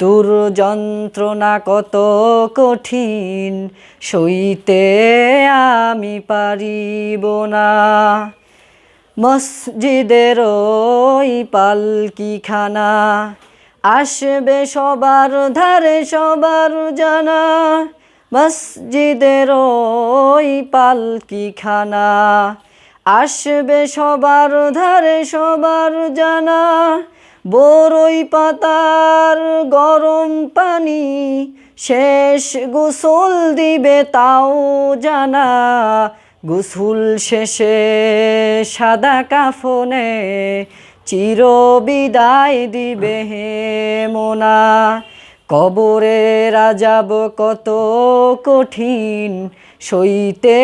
মৃত্যুর যন্ত্রণা কত কঠিন, সইতে আমি পারিব না। মসজিদের ওই পালকিখানা, আসবে সবার ধারে সবার জানা। মসজিদের ওই পালকিখানা, আসবে সবার ধারে সবার জানা। বরই পাতার গরম পানি, শেষ গোসল দিবে তাও জানা। গোসল শেষে সাদা কাফনে চির বিদায় দিবে হে মোনা। কবরে রাজাব কত কঠিন, সইতে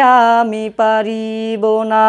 আমি পারিব না।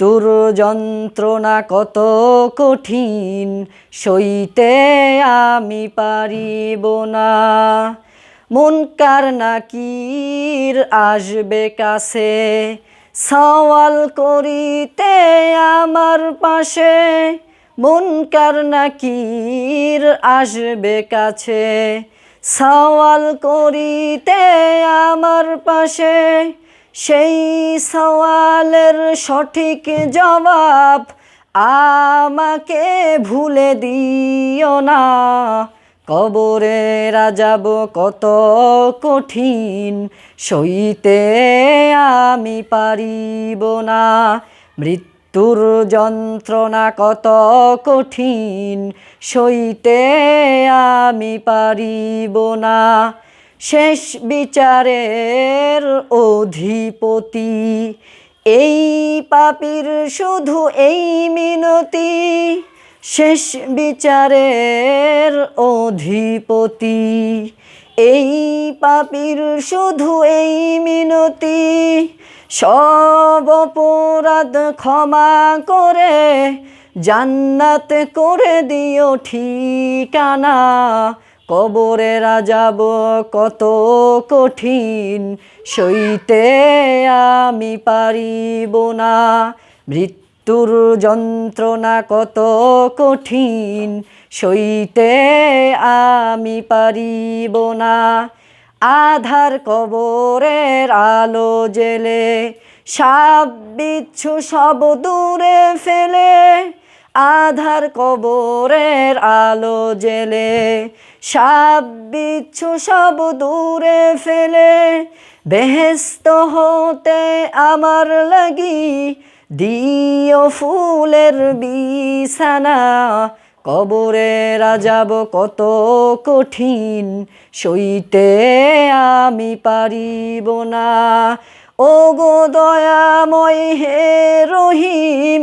মৃত্যুর যন্ত্রণা কত কঠিন, সইতে আমি পারিব না। মুনকার নাকির আসবে কাছে, সওয়াল করিতে আমার পাশে। মুনকার নাকির আসবে কাছে, সওয়াল করিতে আমার পাশে। সেই সওয়ালের সঠিক জবাব আমাকে ভুলে দিও না। কবরে রাজাব কত কঠিন, সইতে আমি পারিব না। মৃত্যুর যন্ত্রণা কত কঠিন, সইতে আমি পারিব না। শেষ বিচারের অধিপতি। এই পাপির শুধু এই মিনতি, শেষ বিচারের অধিপতি। এই পাপির শুধু এই মিনতি, সব অপরাধ ক্ষমা করে জান্নাত করে দিও ঠিকানা। কবরে রাজাব কত কঠিন, সইতে আমি পারিব না। মৃত্যুর যন্ত্রণা কত কঠিন, সইতে আমি পারিব না। আধার কবরের আলো জেলে, সাপ, বিচ্ছু সব দূরে ফেলে আধার কবরের আলো জেলে সাপ বিচ্ছু সব দূরে ফেলে। বেহেস্ত হতে আমার লাগি, দিও ফুলের বিছানা। কবরে রাজাব কত কঠিন, সইতে আমি পারিব না। ও গো দয়াময় হে রহিম